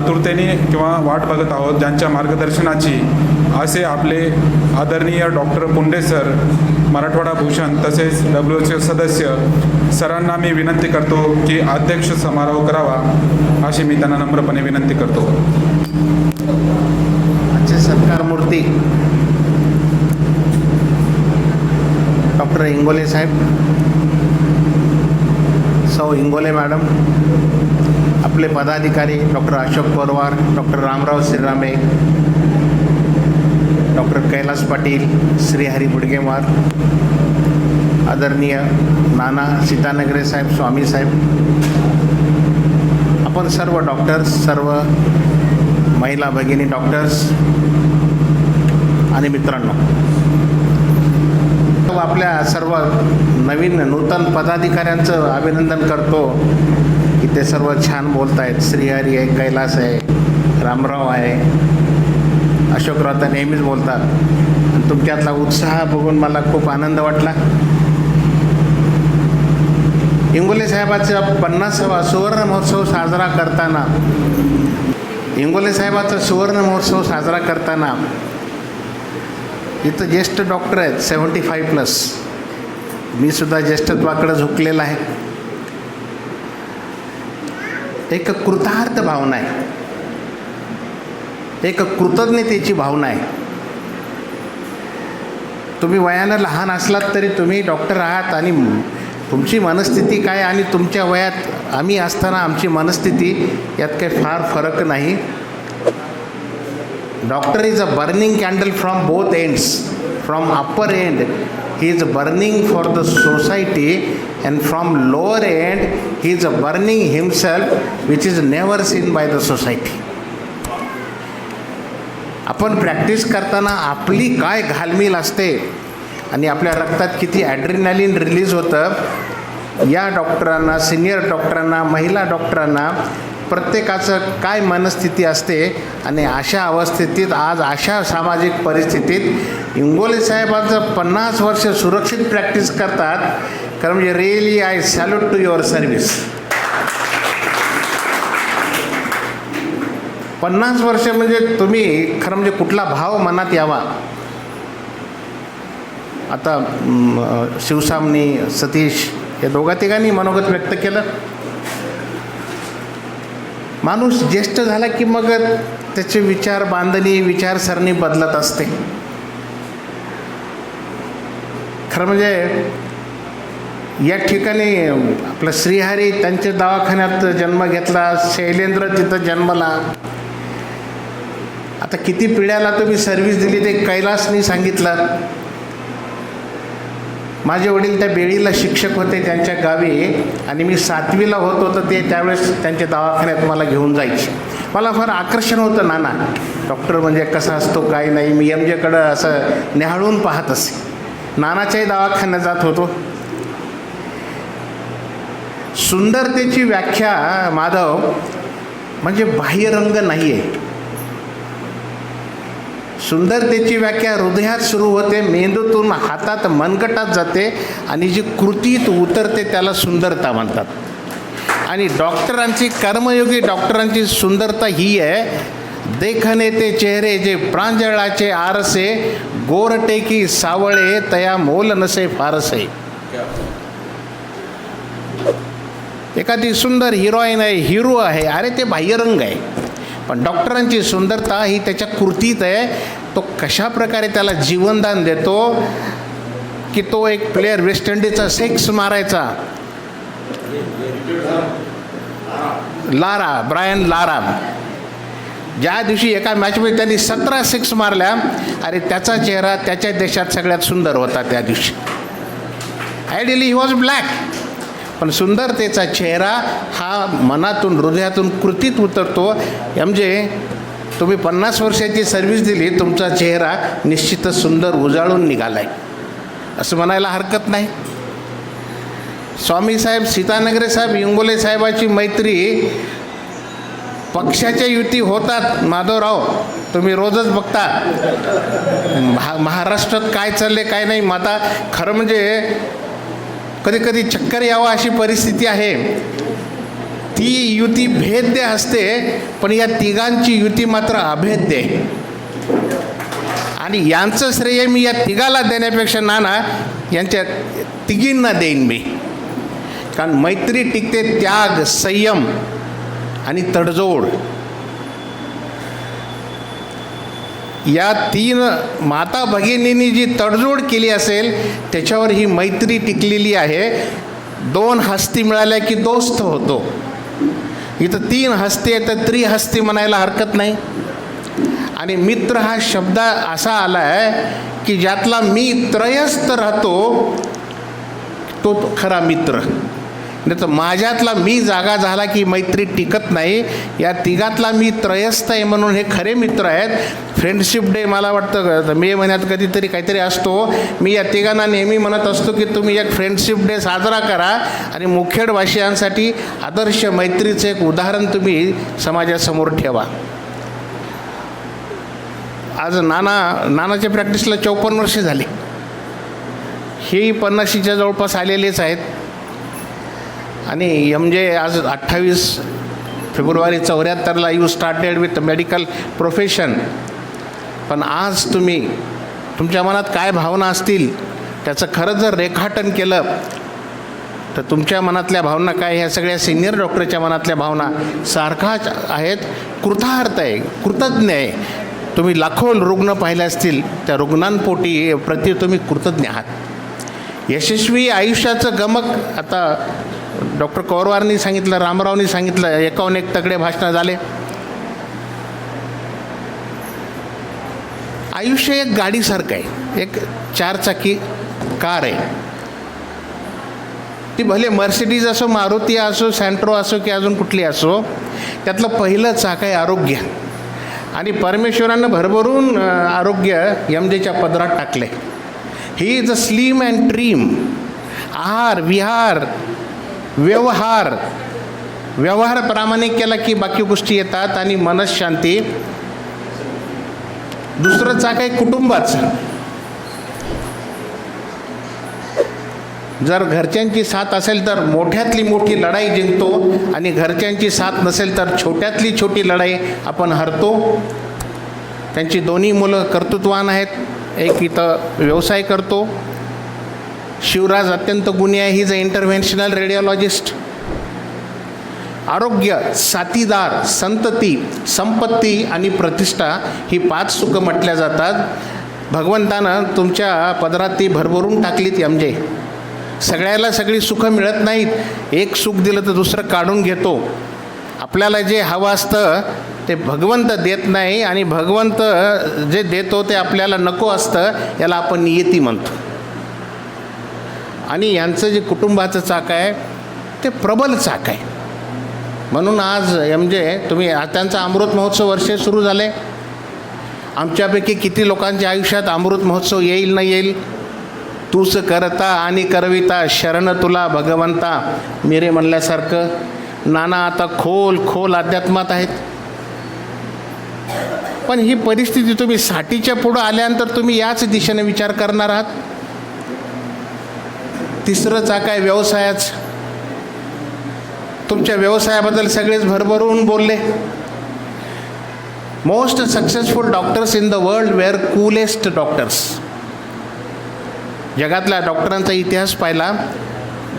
आतुरतेने किंवा वाट बघत आहोत ज्यांच्या मार्गदर्शनाची असे आपले आदरणीय डॉक्टर पुंडे सर मराठवाडा भूषण तसेच डब्ल्यू एच सदस्य सरांना मी विनंती करतो की अध्यक्ष समारोह करावा अशी मी त्यांना नम्रपणे विनंती करतो. आजचे सत्कार मूर्ती डॉक्टर इंगोले साहेब सौ इंगोले मॅडम आपले पदाधिकारी doctor Ashok Porwar doctor Ramrao Shrirame doctor Kailas Patil Shrihari Budgemar आदरणीय नाना सीतानगरे साहेब स्वामी साहेब आपण सर्व डॉक्टर्स सर्व महिला भगिनी डॉक्टर्स आणि मित्रांनो आपल्या सर्व नवीन नूतन पदाधिकाऱ्यांचं अभिनंदन करतो की ते सर्व छान बोलत आहेत श्रीहरी आहे कैलास आहे रामराव आहे अशोकराव तर नेहमीच बोलतात. आणि तुमच्यातला उत्साह बघून मला खूप आनंद वाटला. इंगोले साहेबाचा पन्नासावा सुवर्ण महोत्सव साजरा करताना इंगोले साहेबाचा सुवर्ण महोत्सव साजरा करताना इथं ज्येष्ठ डॉक्टर आहेत सेवन्टी फाय प्लस. मी सुद्धा ज्येष्ठत्वाकडे झुकलेला आहे. एक कृतार्थ भावना आहे. एक कृतज्ञतेची भावना आहे. तुम्ही वयानं लहान असलात तरी तुम्ही डॉक्टर आहात आणि तुमची मनस्थिती काय आणि तुमच्या वयात आम्ही असताना आमची मनस्थिती यात काही फार फरक नाही. Doctor is a burning candle from both ends. From upper end, he is burning for the society, and from lower end, he is burning himself, which is never seen by the society. आपण practice करताना आपली काय घालमेल असते आणि आपल्या रक्तात किती ॲड्रिनॅलिन रिलीज होतं या डॉक्टरांना सिनियर डॉक्टरांना महिला डॉक्टरांना प्रत्येकाचं काय मनस्थिती असते आणि अशा अवस्थेतीत आज अशा सामाजिक परिस्थितीत इंगोले साहेबांचं पन्नास वर्ष सुरक्षित प्रॅक्टिस करतात. कारण म्हणजे really I salute to your service पन्नास वर्ष म्हणजे तुम्ही खरं म्हणजे कुठला भाव मनात यावा. आता शिवसामनी सतीश या दोघा तिघांनी मनोगत व्यक्त केलं. माणूस ज्येष्ठ झाला की मग त्याचे विचार बांधणी विचारसरणी बदलत असते. खरं म्हणजे या ठिकाणी आपलं श्रीहरी त्यांच्या दवाखान्यात जन्म घेतला शैलेंद्र तिथं जन्मला. आता किती पिढ्याला तुम्ही सर्व्हिस दिली ते कैलासनी सांगितलं. माझे वडील त्या बेळीला शिक्षक होते त्यांच्या गावी आणि मी सातवीला होतो तर ते त्यावेळेस त्यांच्या दवाखान्यात मला घेऊन जायचे. मला फार आकर्षण होतं नाना. डॉक्टर म्हणजे कसा असतो काय नाही मी एम जेकडं असं निहाळून पाहत असे. नानाच्याही दवाखान्यात जात होतो. सुंदरतेची व्याख्या माधव म्हणजे बाह्यरंग नाही आहे सुंदरतेची व्याख्या हृदयात सुरू होते मेंदूतून हातात मनगटात जाते आणि जी कृतीत उतरते त्याला सुंदरता म्हणतात. आणि डॉक्टरांची कर्मयोगी डॉक्टरांची सुंदरता ही आहे. देखणे ते चेहरे जे प्रांजळाचे आरसे गोरटे की सावळे तया मोल नसे फारसे. एखादी सुंदर हिरोईन आहे हिरो आहे अरे ते बाह्यरंग आहे. पण डॉक्टरांची सुंदरता ही त्याच्या कृतीत आहे. तो कशा प्रकारे त्याला जीवनदान देतो की तो एक प्लेअर वेस्ट इंडिजचा सेक्स मारायचा. Lara Brian Lara. ज्या दिवशी एका मॅचमध्ये त्यांनी सतरा सिक्स मारल्या अरे त्याचा चेहरा त्याच्या देशात सगळ्यात सुंदर होता त्या दिवशी. आयडियली ही वॉज ब्लॅक पण सुंदरतेचा चेहरा हा मनातून हृदयातून कृतीत उतरतो. म्हणजे तुम्ही पन्नास वर्षाची सर्व्हिस दिली तुमचा चेहरा निश्चितच सुंदर उजाळून निघाला आहे असं म्हणायला हरकत नाही. स्वामी साहेब सीतानगरे साहेब इंगोले साहेबाची मैत्री पक्षाच्या युती होतात. माधवराव तुम्ही रोजच बघता. महा महाराष्ट्रात काय चालले काय नाही माता खरं म्हणजे कधी कधी चक्कर यावं अशी परिस्थिती आहे. ती युती भेद्य असते पण या तिघांची युती मात्र अभेद्य आहे आणि यांचं श्रेय मी या तिघाला देण्यापेक्षा नाना यांच्या तिघींना देईन मी. कारण मैत्री टिकते त्याग संयम आणि तडजोड. या तीन माता भगिनींनी जी तडजोड केली असेल त्याच्यावर ही मैत्री टिकलेली आहे. दोन हस्ती मिळाल्या की दोस्त होतो. इथं तीन हस्ती आहे तर त्रिहस्ती म्हणायला हरकत नाही. आणि मित्र हा शब्द असा आला आहे की ज्यातला मी त्रयस्थ राहतो तो तो खरा मित्र. नाही तर माझ्यातला मी जागा झाला की मैत्री टिकत नाही. या तिघातला मी त्रयस्थ आहे म्हणून हे खरे मित्र आहेत. फ्रेंडशिप डे मला वाटतं मे महिन्यात कधीतरी काहीतरी असतो. मी या तिघांना नेहमी म्हणत असतो की तुम्ही एक फ्रेंडशिप डे साजरा करा आणि मुखेडवासियांसाठी आदर्श मैत्रीचं एक उदाहरण तुम्ही समाजासमोर ठेवा. आज नाना नानाच्या प्रॅक्टिसला चौपन्न वर्षे झाली. हेही पन्नाशीच्या जवळपास आलेलेच आहेत. आणि एम जे आज अठ्ठावीस फेब्रुवारी चौऱ्याहत्तरला you started with medical profession पण आज तुम्ही तुमच्या मनात काय भावना असतील त्याचं खरं जर रेखाटन केलं तर तुमच्या मनातल्या भावना काय? ह्या सगळ्या सिनियर डॉक्टरच्या मनातल्या भावना सारखाच आहेत. कृतार्थ आहे कृतज्ञ आहे. तुम्ही लाखो रुग्ण पाहिले असतील त्या रुग्णांपोटी प्रति तुम्ही कृतज्ञ आहात. यशस्वी आयुष्याचं गमक आता डॉक्टर कौरवारनी सांगितलं रामरावनी सांगितलं एकाहून एक तगडे भाषणं झाले. आयुष्य एक गाडीसारखं आहे एक चारचाकी कार आहे. ती भले मर्सिडीज असो मारुती असो सँट्रो असो की अजून कुठली असो त्यातलं पहिलं चाक आहे आरोग्य. आणि परमेश्वरानं भरभरून आरोग्य यमजेच्या पदरात टाकले he is a slim and dream आहार विहार व्यवहार. व्यवहार प्रामाणिक केला की बाकी गोष्टी येतात आणि मनशांती दुसरं चाक आहे कुटुंबाचं. जर घरच्यांची साथ असेल तर मोठ्यातली मोठी लढाई जिंकतो आणि घरच्यांची साथ नसेल तर छोट्यातली छोटी लढाई आपण हरतो. त्यांची दोन्ही मुलं कर्तृत्वान आहेत. एक इथं व्यवसाय करतो. शिवराज अत्यंत गुणी आहे. ही इज अ इंटरव्हेन्शनल रेडिओलॉजिस्ट आरोग्य साथीदार संतती संपत्ती आणि प्रतिष्ठा ही पाच सुखं म्हटल्या जातात. भगवंतानं तुमच्या पदरात ती भरभरून टाकलीत यमजे सगळ्याला सगळी सुखं मिळत नाहीत. एक सुख दिलं तर दुसरं काढून घेतो. आपल्याला जे हवं असतं ते भगवंत देत नाही आणि भगवंत जे देतो ते आपल्याला नको असतं याला आपण नियती म्हणतो. आणि यांचं जे कुटुंबाचं चाक आहे ते प्रबल चाक आहे. म्हणून आज म्हणजे तुम्ही त्यांचा अमृत महोत्सव वर्षे सुरू झाले. आमच्यापैकी किती लोकांच्या आयुष्यात अमृत महोत्सव येईल न येईल? तूच करता आणि करविता शरण तुला भगवंता. मिरे म्हणल्यासारखं. नाना आता खोल खोल अध्यात्मात आहेत. पण ही परिस्थिती तुम्ही साठीच्या पुढं आल्यानंतर तुम्ही याच दिशेने विचार करणार आहात? तिसरं चाक आहे व्यवसायाच. तुमच्या व्यवसायाबद्दल सगळेच भरभरून बोलले. Most successful doctors in the world were coolest doctors जगातल्या डॉक्टरांचा इतिहास पाहिला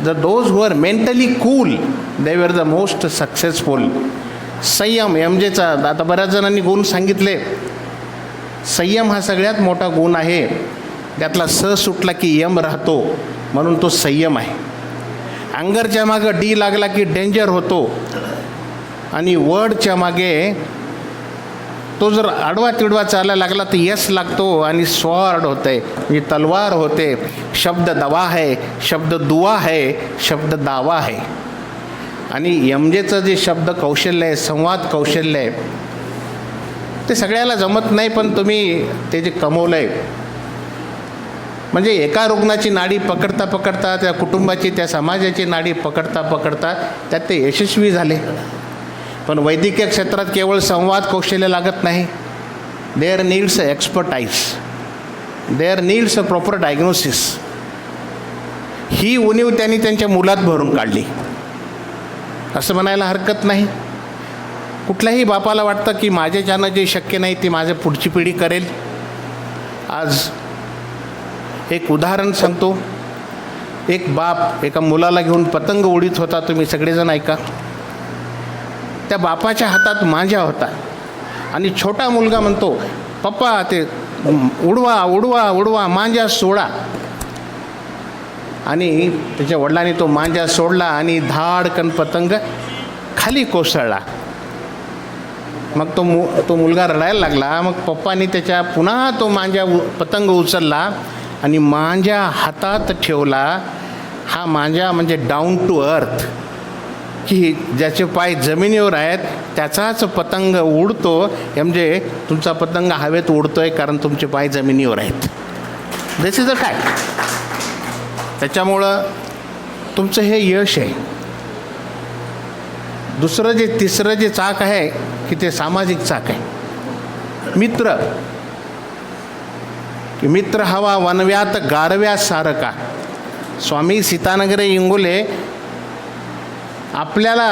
the those were mentally cool they were the most successful संयम एमजेचा आता बऱ्याच जणांनी गुण सांगितले. संयम हा सगळ्यात मोठा गुण आहे. त्यातला स सुटला की यम राहतो. म्हणून तो संयम आहे. अंगरच्या मागं डी लागला की डेंजर होतो. आणि वर्डच्या मागे तो जर आडवा तिडवा चालायला लागला तर यस लागतो आणि स्वॉर्ड होते म्हणजे तलवार होते. शब्द दवा आहे शब्द दुवा आहे शब्द दावा आहे. आणि यमजेचं जे शब्द कौशल्य आहे संवाद कौशल्य आहे ते सगळ्याला जमत नाही पण तुम्ही ते जे कमवलं आहे म्हणजे एका रुग्णाची नाडी पकडता पकडता त्या कुटुंबाची त्या समाजाची नाडी पकडता पकडता त्यात ते यशस्वी झाले. पण वैद्यकीय क्षेत्रात केवळ संवाद कौशल्य लागत नाही. There needs a expertise there needs a proper diagnosis ही उणीव त्यांनी त्यांच्या मुलात भरून काढली. असं म्हणायला हरकत नाही. कुठल्याही बापाला वाटतं की माझ्याच्यानं जे शक्य नाही ते माझं पुढची पिढी करेल. आज एक उदाहरण सांगतो. एक बाप एका मुलाला घेऊन पतंग उडीत होता तुम्ही सगळेजण ऐका. त्या बापाच्या हातात मांजा होता. आणि छोटा मुलगा म्हणतो पप्पा ते उडवा उडवा उडवा मांजा सोडा. आणि त्याच्या वडिलांनी तो मांजा सोडला आणि धाडकन पतंग खाली कोसळला. मग तो मु तो मुलगा रडायला लागला. मग पप्पानी त्याच्या पुन्हा तो मांजा उ पतंग उचलला. आणि माझ्या हातात ठेवला हा माझ्या म्हणजे डाऊन टू अर्थ की ज्याचे पाय जमिनीवर आहेत त्याचाच पतंग उडतो. हे म्हणजे तुमचा पतंग हवेत उडतो आहे कारण तुमचे पाय जमिनीवर आहेत. दिस इज अ फॅक्ट त्याच्यामुळं तुमचं हे यश आहे. दुसरं जे तिसरं जे चाक आहे की ते सामाजिक चाक आहे. मित्र मित्र हवा वनव्यात गारव्या सारका. स्वामी सीतानगरे इंगोले आपल्याला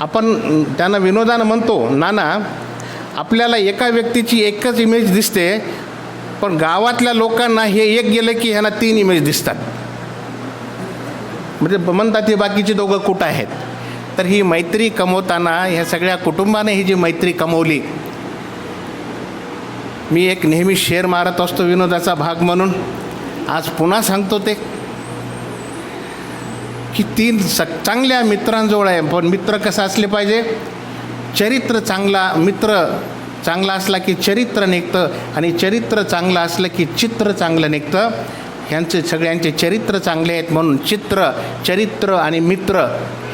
आपण त्यांना विनोदानं म्हणतो नाना आपल्याला एका व्यक्तीची एकच इमेज दिसते पण गावातल्या लोकांना हे एक गेलं की ह्यांना तीन इमेज दिसतात. म्हणजे म्हणतात हे बाकीचे दोघं कुठं आहेत? तर ही मैत्री कमवताना ह्या सगळ्या कुटुंबाने ही जी मैत्री कमवली मी एक नेहमी शेर मारत असतो विनोदाचा भाग म्हणून. आज पुन्हा सांगतो ते. की तीन स चांगल्या मित्रांजवळ आहे पण मित्र कसं असले पाहिजे? चरित्र चांगला मित्र चांगला असला की चरित्र निघतं आणि चरित्र चांगलं असलं की चित्र चांगलं निघतं. ह्यांचे सगळ्यांचे चरित्र चांगले आहेत म्हणून चित्र चरित्र आणि मित्र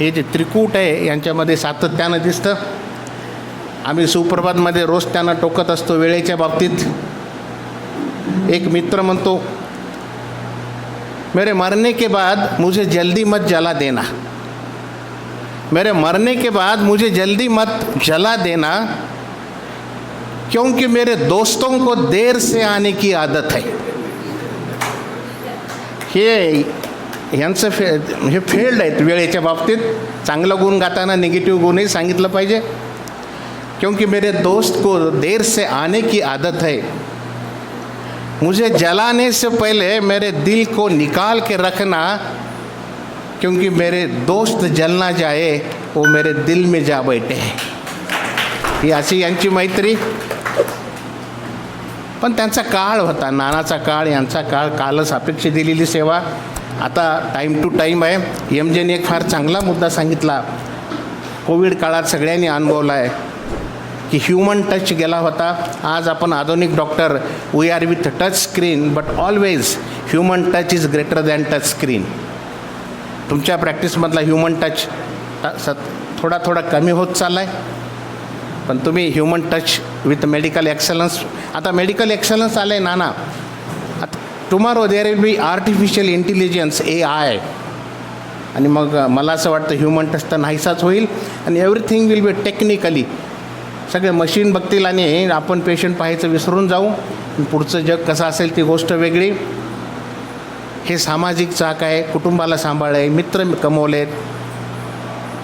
हे जे त्रिकूट आहे यांच्यामध्ये सातत्यानं दिसतं. आम्ही सुप्रभातमध्ये रोज त्यांना टोकत असतो वेळेच्या बाबतीत. एक मित्र म्हणतो मेरे मरने के बाद मुझे जल्दी मत जला देना. मेरे मरने के बाद मुझे जल्दी मत जला देना क्योंकि मेरे दोस्तों को देर से आने की आदत है। हे यांचं फे हे फेल्ड आहेत वेळेच्या बाबतीत. चांगलं गुण गाताना निगेटिव्ह गुणही सांगितलं पाहिजे. क्योंकि मेरे दोस्त को देर से आने की आदत है। मुझे जलाने से पहले मेरे दिल को निकाल के रखना क्योंकि मेरे दोस्त जलना जाए वो मेरे दिल में जा बैठे ही। अशी यांची मैत्री। पण त्यांचा काळ होता नानाचा काळ यांचा काळ कालच अपेक्षा दिलेली सेवा. आता टाईम टू टाईम आहे. एम जेने एक फार चांगला मुद्दा सांगितला. कोविड काळात सगळ्यांनी अनुभवला आहे. की ह्युमन टच गेला होता. आज आपण आधुनिक doctor we are with touch screen but always human touch is greater than touch screen तुमच्या प्रॅक्टिसमधला ह्युमन टच स थोडा थोडा कमी होत चालला आहे पण तुम्ही human touch with medical excellence आता मेडिकल एक्सलन्स आलं आहे ना ना tomorrow there will be artificial intelligence A I आणि मग मला असं वाटतं ह्युमन टच तर नाहीसाच होईल. आणि एव्हरीथिंग विल बी टेक्निकली सगळे मशीन बघतील आणि आपण पेशंट पाहायचं विसरून जाऊ. पुढचं जग कसं असेल ती गोष्ट वेगळी. हे सामाजिक चाक आहे कुटुंबाला सांभाळ आहे मित्र कमवलेत.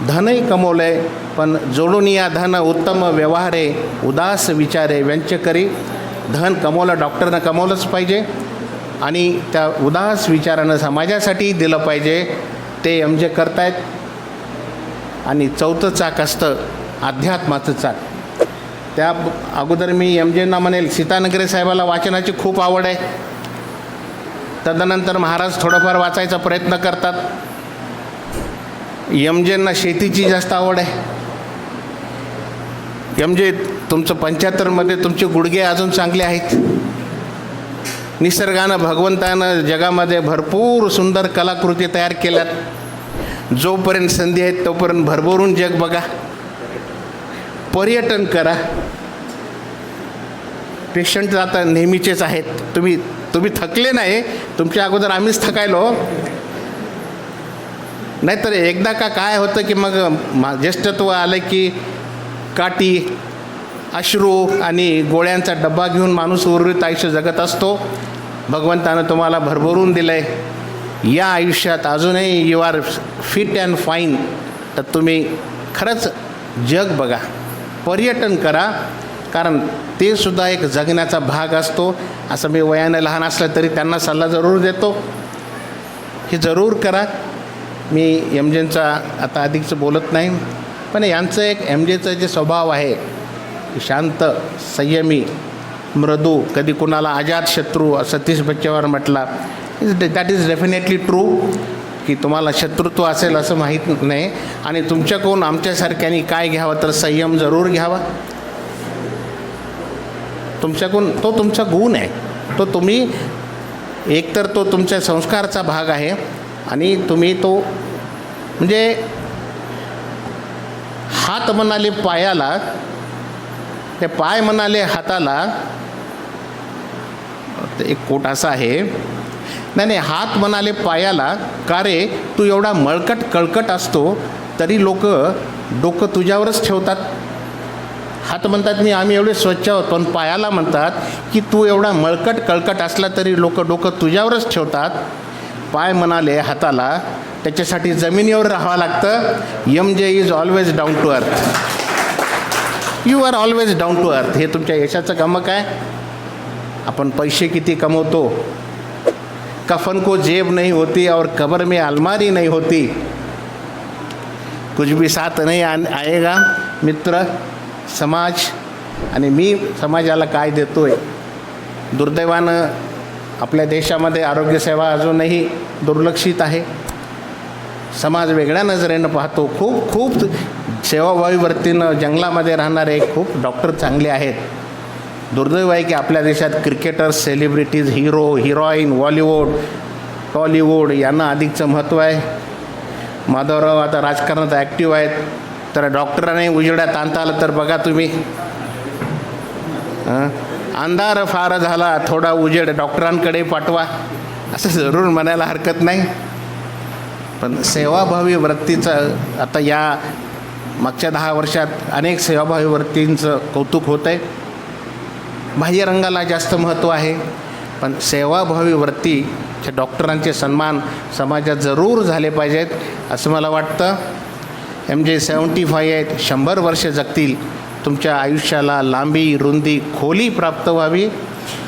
धनही कमवलं आहे पण जोडून या धन उत्तम व्यवहारे उदास विचारे व्यंचकरी. धन कमवलं डॉक्टरनं कमवलंच पाहिजे. आणि त्या उदास विचारानं समाजासाठी दिलं पाहिजे. ते एम जे करतायत. आणि चौथं चाक असतं अध्यात्माचं चाक. त्या अगोदर मी एम जेंना म्हणेल सीतानगरे साहेबाला वाचनाची खूप आवड आहे. तदनंतर महाराज थोडंफार वाचायचा प्रयत्न करतात. एम जेंना शेतीची जास्त आवड आहे. एम जे तुमचं पंच्याहत्तरमध्ये तुमचे गुडघे अजून चांगले आहेत. निसर्गानं भगवंतानं जगामध्ये भरपूर सुंदर कलाकृती तयार केल्यात. जोपर्यंत संधी आहेत तोपर्यंत भरभरून जग बघा. पर्यटन करा. पेशंट आता नेहमीचेच आहेत. तुम्ही तुम्ही थकले नाही. तुमच्या अगोदर आम्हीच थकायलो. नाहीतर एकदा का काय होतं की मग मा ज्येष्ठत्व आलं की काठी अश्रू आणि गोळ्यांचा डब्बा घेऊन माणूस उर्वरित आयुष्य जगत असतो. भगवंतानं तुम्हाला भरभरून दिलं आहे या आयुष्यात अजूनही you are fit and fine तर तुम्ही खरंच जग बघा. पर्यटन करा कारण ते सुद्धा एक जगण्याचा भाग असतो. असं मी वयानं लहान असलं तरी त्यांना सल्ला जरूर देतो. हे जरूर करा. मी एम जेंचा आता अधिकचं बोलत नाही पण यांचं एक एम जेचं जे स्वभाव आहे शांत संयमी मृदू कधी कुणाला अजात शत्रू सतीश बच्चेवर म्हटला दॅट इज डेफिनेटली ट्रू की तुम्हाला शत्रुत्व असेल असं माहीत नाही. आणि तुमच्याकडून आमच्यासारख्यांनी काय घ्यावं तर संयम जरूर घ्यावा. तुमच्याकडून तो तुमचा गुण आहे. तो तुम्ही एकतर तो तुमच्या संस्कारचा भाग आहे. आणि तुम्ही तो म्हणजे हात म्हणाले पायाला ते पाय म्हणाले हाताला एक कोट असा आहे. नाही नाही हात म्हणाले पायाला का रे तू एवढा मळकट कळकट असतो तरी लोक डोकं तुझ्यावरच ठेवतात. हात म्हणतात मी आम्ही एवढे स्वच्छ आहोत पण पायाला म्हणतात की तू एवढा मळकट कळकट असला तरी लोक डोकं तुझ्यावरच ठेवतात. पाय म्हणाले हाताला त्याच्यासाठी जमिनीवर राहावं लागतं. M J is always down to earth you are always down to earth हे तुमच्या यशाचं गमक आहे. आपण पैसे किती कमवतो? कफन को जेब नहीं होती और कब्र में अलमारी नहीं होती। कुछ भी साथ नहीं आ आएगा। मित्र समाज आणि मी समाजाला काय देतो आहे दुर्दैवानं आपल्या देशामध्ये आरोग्यसेवा अजूनही दुर्लक्षित आहे. समाज वेगळ्या नजरेनं पाहतो. खूप खूप सेवाभावी वृत्तीनं जंगलामध्ये राहणारे खूप डॉक्टर चांगले आहेत. दुर्दैव आहे की आपल्या देशात cricketers celebrities hero heroine Bollywood Tollywood यांना अधिकचं महत्त्व आहे. माधवराव आता राजकारणात ॲक्टिव्ह आहेत. तर डॉक्टरांनी उजेडात आणता आलं तर बघा तुम्ही. अंधार फार झाला थोडा उजेड डॉक्टरांकडे पाठवा. असं जरूर म्हणायला हरकत नाही. पण सेवाभावी वृत्तीचं आता या मागच्या दहा वर्षात अनेक सेवाभावी वृत्तींचं कौतुक होतं आहे बाह्यरंगाला जास्त महत्त्व आहे. पण सेवाभावी वृत्तीच्या डॉक्टरांचे सन्मान समाजात जरूर झाले पाहिजेत असं मला वाटतं. एम जे सेवन्टी फाय आहेत शंभर वर्ष जगतील. तुमच्या आयुष्याला लांबी रुंदी खोली प्राप्त व्हावी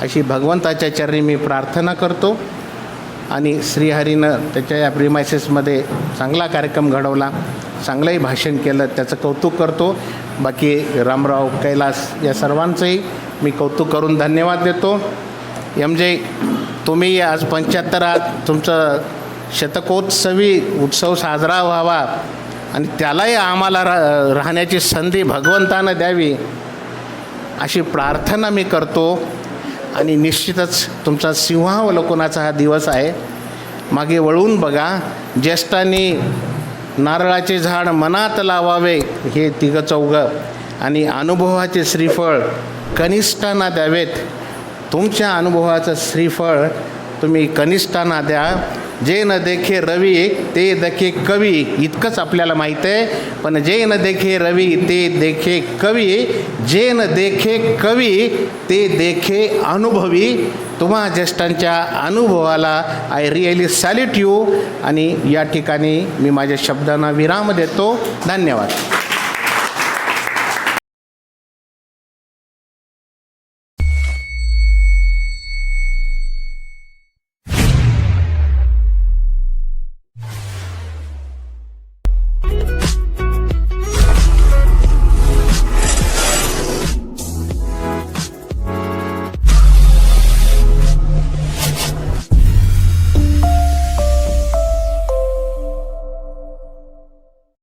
अशी भगवंताच्या चरणी मी प्रार्थना करतो. आणि श्रीहरीनं त्याच्या या प्रिमायसेसमध्ये चांगला कार्यक्रम घडवला. चांगलंही भाषण केलं त्याचं कौतुक करतो. बाकी रामराव कैलास या सर्वांचंही मी कौतुक करून धन्यवाद देतो. एम जे तुम्ही आज पंच्याहत्तरात तुमचं शतकोत्सवी उत्सव साजरा व्हावा आणि त्यालाही आम्हाला रा राहण्याची संधी भगवंतानं द्यावी अशी प्रार्थना मी करतो. आणि निश्चितच तुमचा सिंहावलोकनाचा हा दिवस आहे. मागे वळून बघा ज्येष्ठांनी नारळाचे झाड मनात लावावे हे तिघं चौघं आणि अनुभवाचे श्रीफळ कनिष्ठांना द्यावेत. तुमच्या अनुभवाचं श्रीफळ तुम्ही कनिष्ठांना द्या. जे न देखे रवी ते देखे कवी. इतकंच आपल्याला माहीत आहे. पण जे न देखे रवी ते देखे कवी. जे न देखे कवी ते देखे अनुभवी. तुम्हा ज्येष्ठांच्या अनुभवाला आय रिअली सॅल्यूट यू आणि या ठिकाणी मी माझ्या शब्दांना विराम देतो. धन्यवाद.